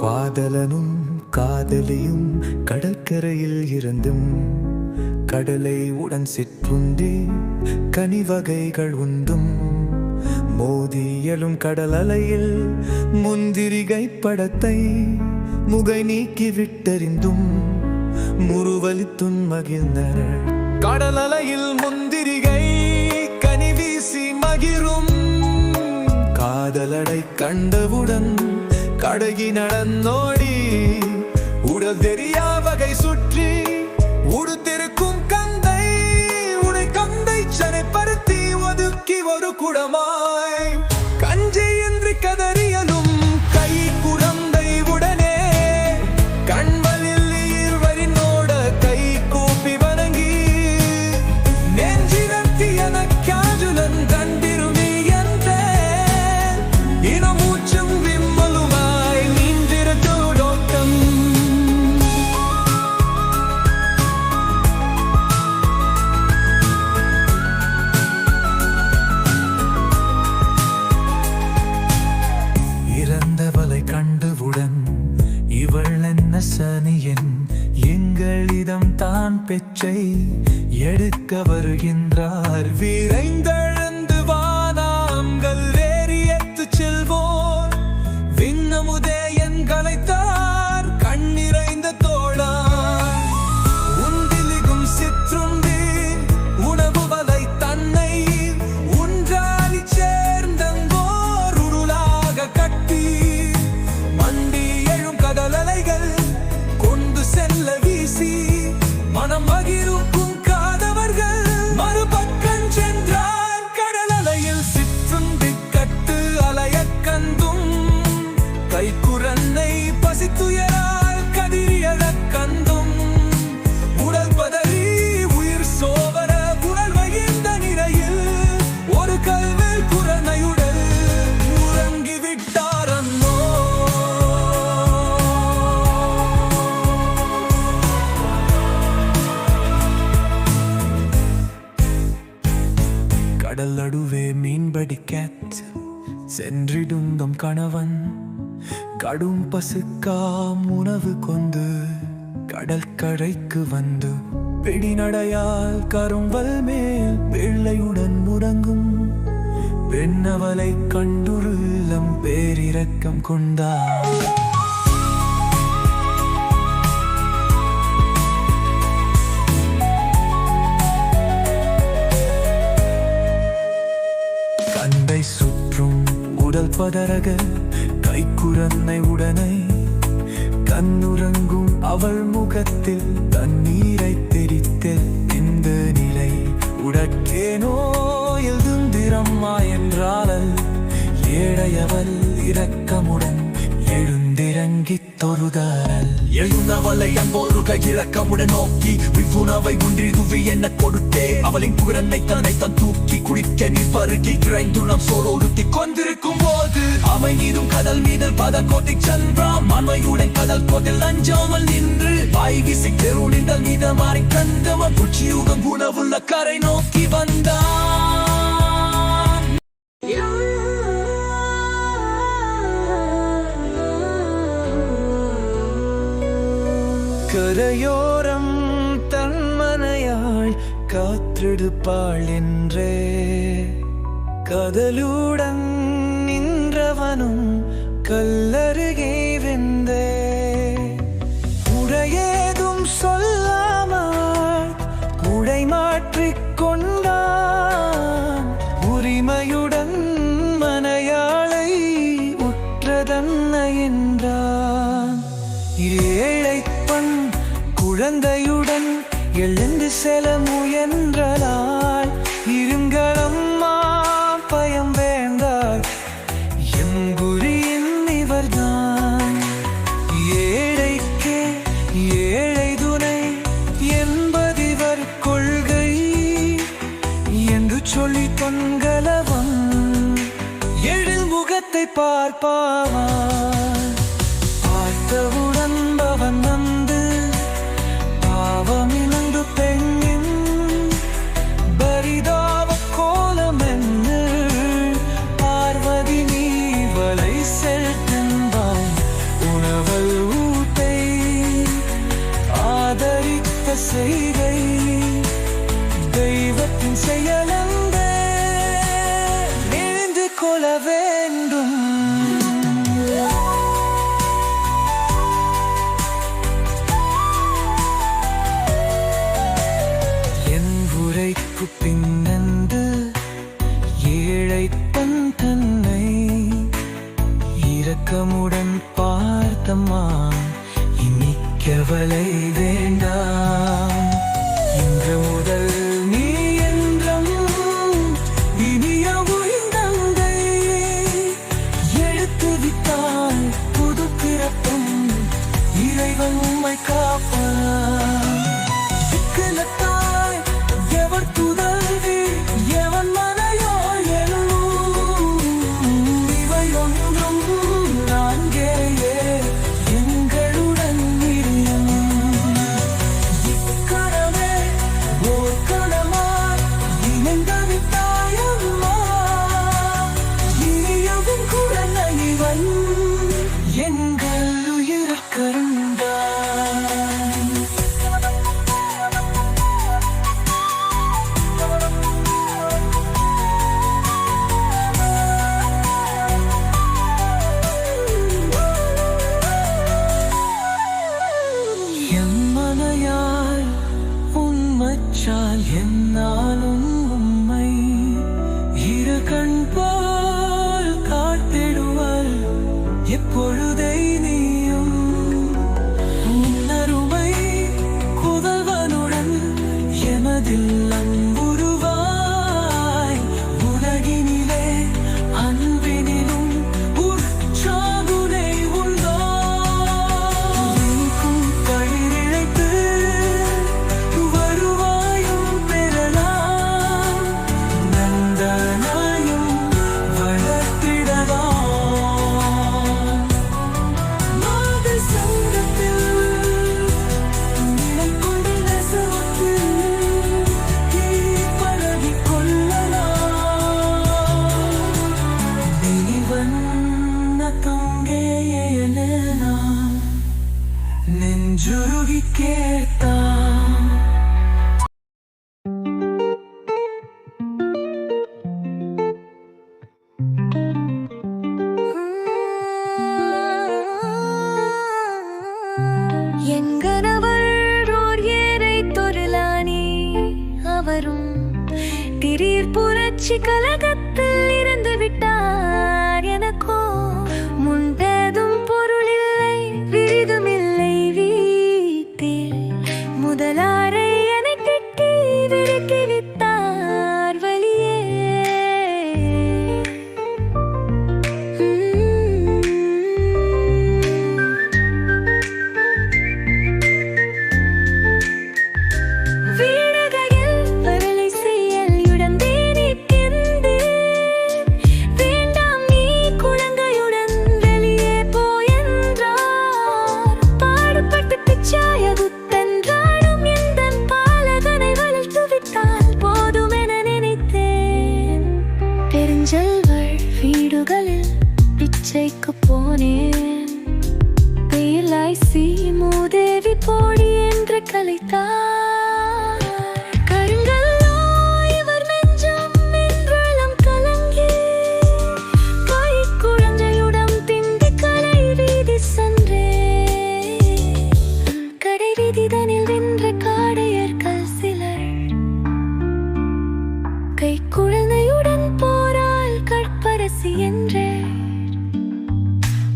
காதலனும் காதலியும் கடற்கரையில் இருந்தும் கடலை உடன் சிற்றுண்டே கனிவகைகள் உண்டும். மோதியலும் கடல் அலையில் முந்திரிகை படத்தை முகை நீக்கி விட்டறிந்தும் முறுவலித்துன் மகிழ்ந்தனர். கடலலையில் முந்திரிகை கனி வீசி மகிரும் காதலடை கண்டவுடன் கடகி நடந்தோடி. உடல் தெரியா வகை சுற்றி உடுத்திரு தான் எடுக்க வருகின்றார். விரைந்த பசுக்காம் உணவு கொண்டு கடற்கரைக்கு வந்து பிடிநடையால் கரும்பல் மேல் பிள்ளையுடன் முடங்கும் பெண்ணவளை கண்டுள்ளம் பேரிரக்கம் கொண்டார் கண்டை சுற்றும் உடல் பதறக கைக்குழந்தை உடனே கண்ணுறங்கும் அவள் முகத்தில் தண்ணீரை தெரித்த இந்த நிலை? உடற்கேனோ எழுந்திரம்மா என்றாலல் ஏழையவள் இரக்கமுடன் எழு தொழுதல் எழுந்தவளை அன்போருக இறக்கமுடன் நோக்கி விப்புணவை குன்றிதுவி என்ன கொடுத்தே அவளின் குரனை தன்னை தன் தூக்கி குடிக்க நீர் பருகி கிரைந்துணம் சோறொடுத்தி கொண்டிருக்கும் போது அவை நீரும் கடல் மீது பத கோட்டை சென்றா மண்மையுடன் கடல் கோட்டில் அஞ்சாமல் நின்று வாய் வீசி தெருணிந்தல் மீத மாறி கந்தவன் புச்சியுகம் குணவுள்ள கரை நோக்கி வந்தான். கரையோரம் தன்மனையாள் காத்திருப்பாள் என்றே. கதலுடன் நின்றவனும் கல்லருகே முகத்தை ku pindah कलर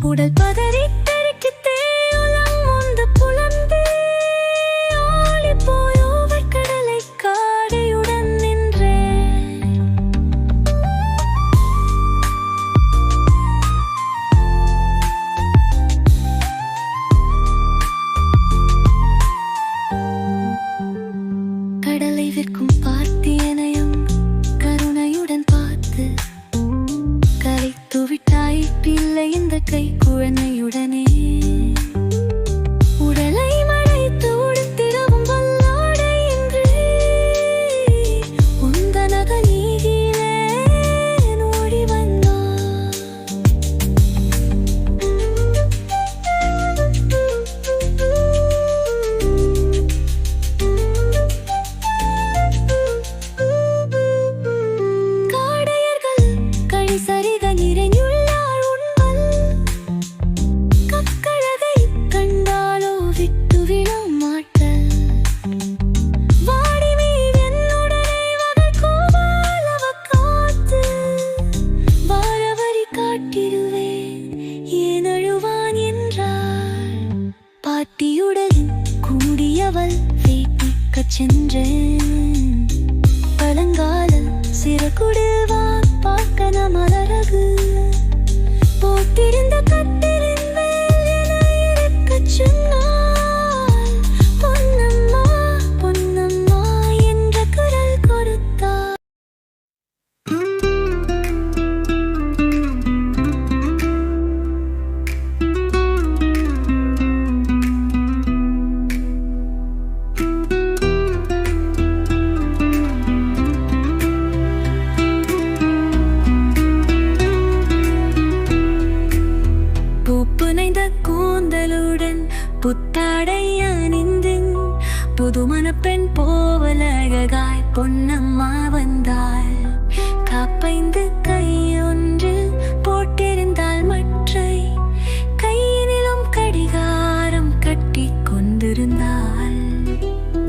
உடல் பதறி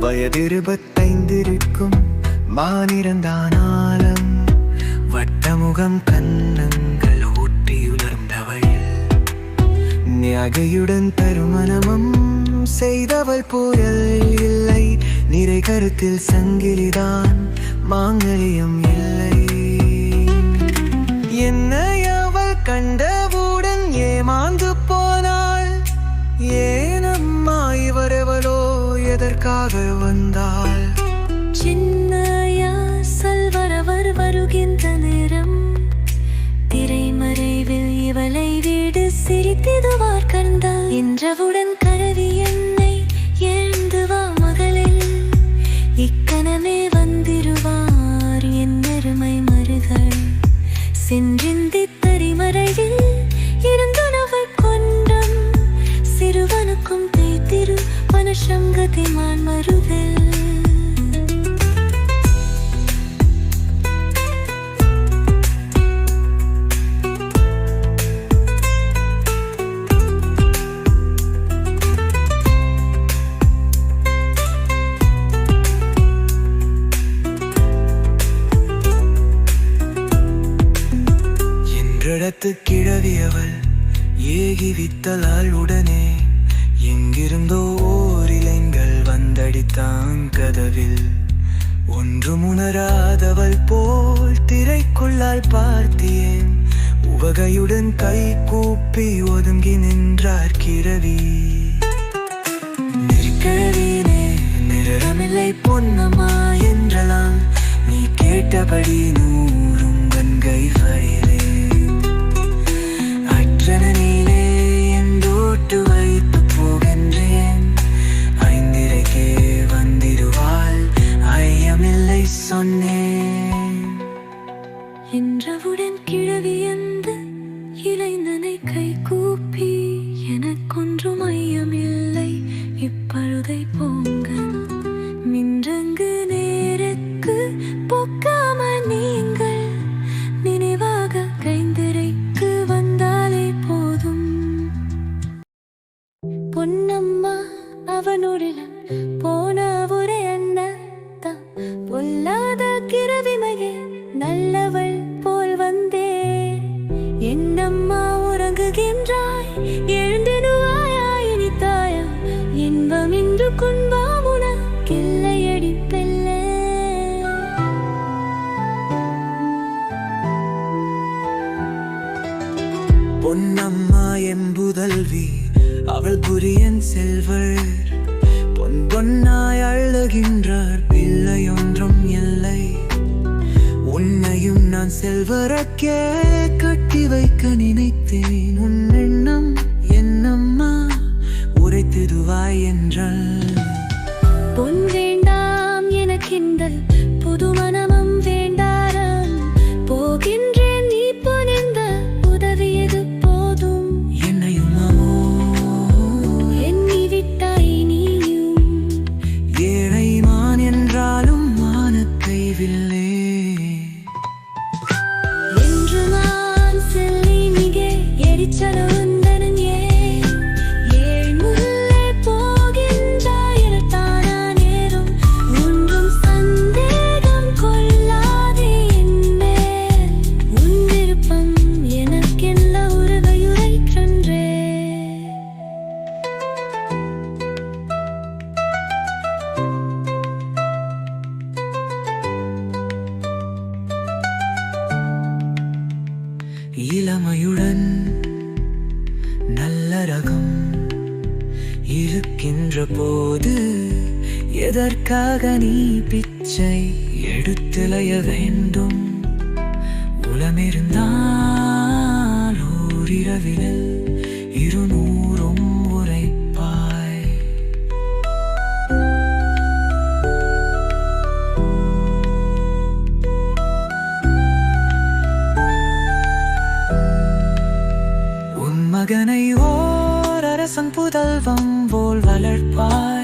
வயதிருபத்தைந்திருக்கும் மானிறந்தானாலும் வட்டமுகம் கண்ணங்கள் ஊட்டியுணர்ந்தவள். நகையுடன் தருமணமும் செய்தவள் போயல் இல்லை. நிறை கருத்தில் சங்கிலிதான் மாங்கலியம் இல்லை. என் எனக்காக வந்தாள் சின்ன யாசல் வரவர் வருகின்ற நேரம் திரைமறைவில் இவளை வீடு சிரித்திது வார்கர்ந்தாள் என்றவுடன் கரவி என்னை எழுந்து வா மகளில். இக்கணமே வந்திருவார் என் பெருமை மருகள் சென்றிந்தி தரிமறையில் சங்கதி மான் மருவில் தெரியாதவள் போல் திரைக்குள்ளால் பார்த்தேன். உவகையுடன் கை கூப்பி ஒதுங்கி நின்றார் கிழவி. நெருக்கிழவினே நிறமில்லை பொன்னம்மா என்றலாம். நீ கேட்டபடி நூறும் கண்கை வரைய கேட்க நினைத்தேன். உன் எண்ணம் என்னம்மா? உரைத்திடுவாய் என்றால் அரசன் புதல்வம் போல் வளர்ப்பார்.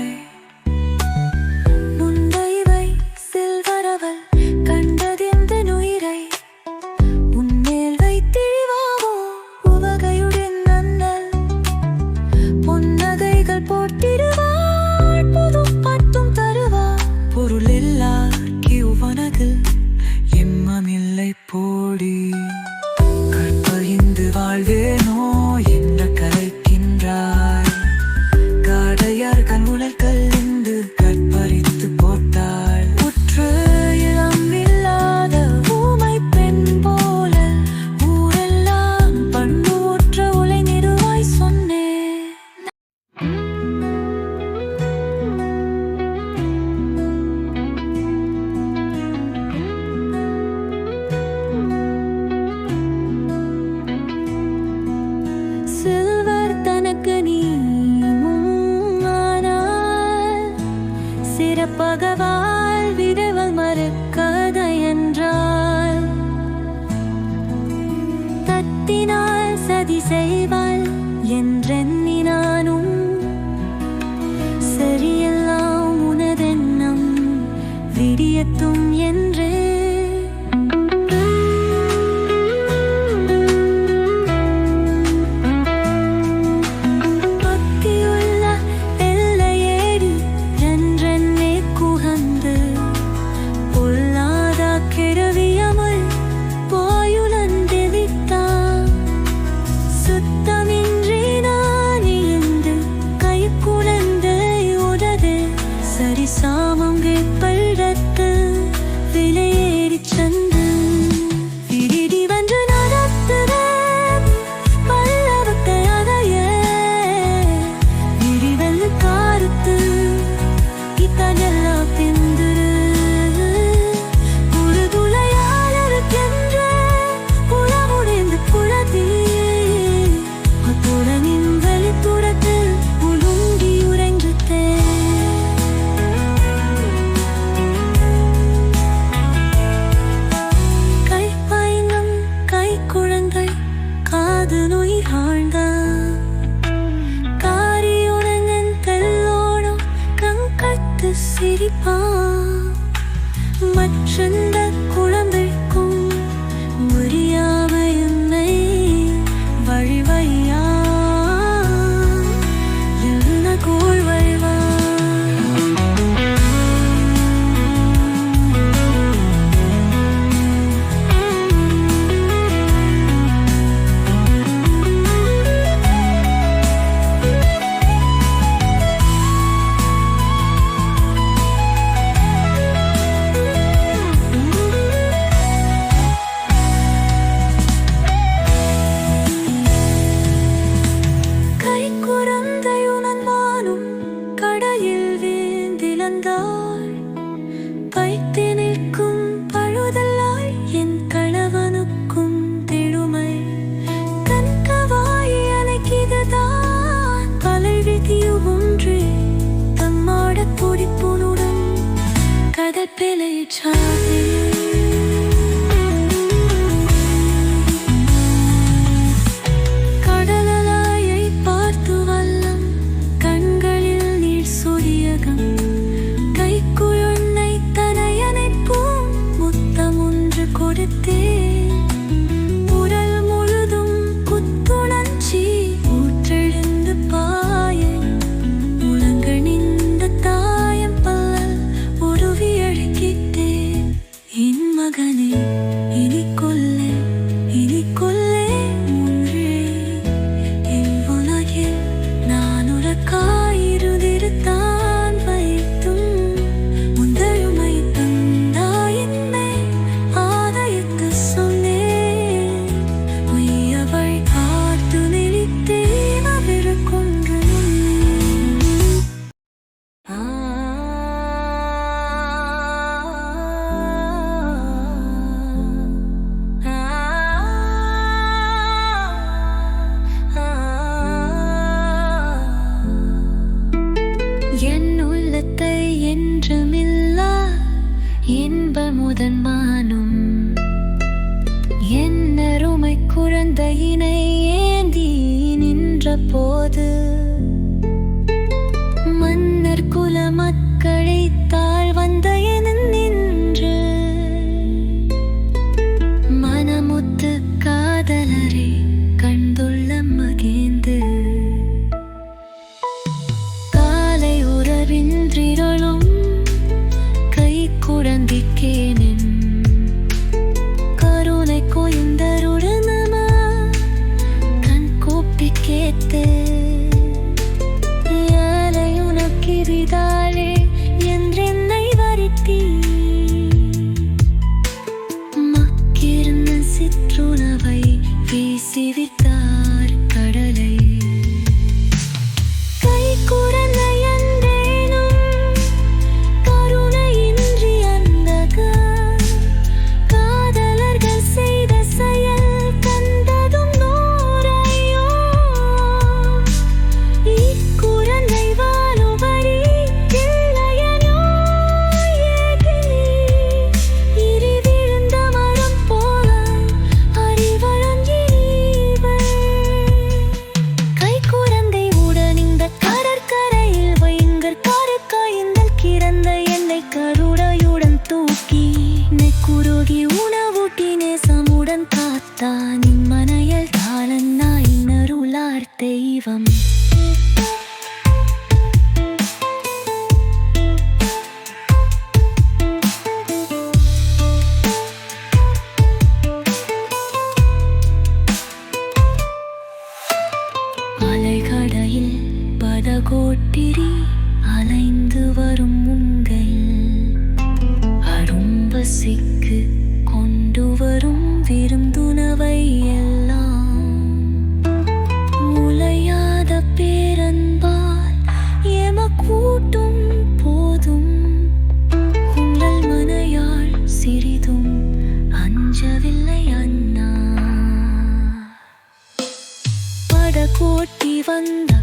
படகோட்டி வந்த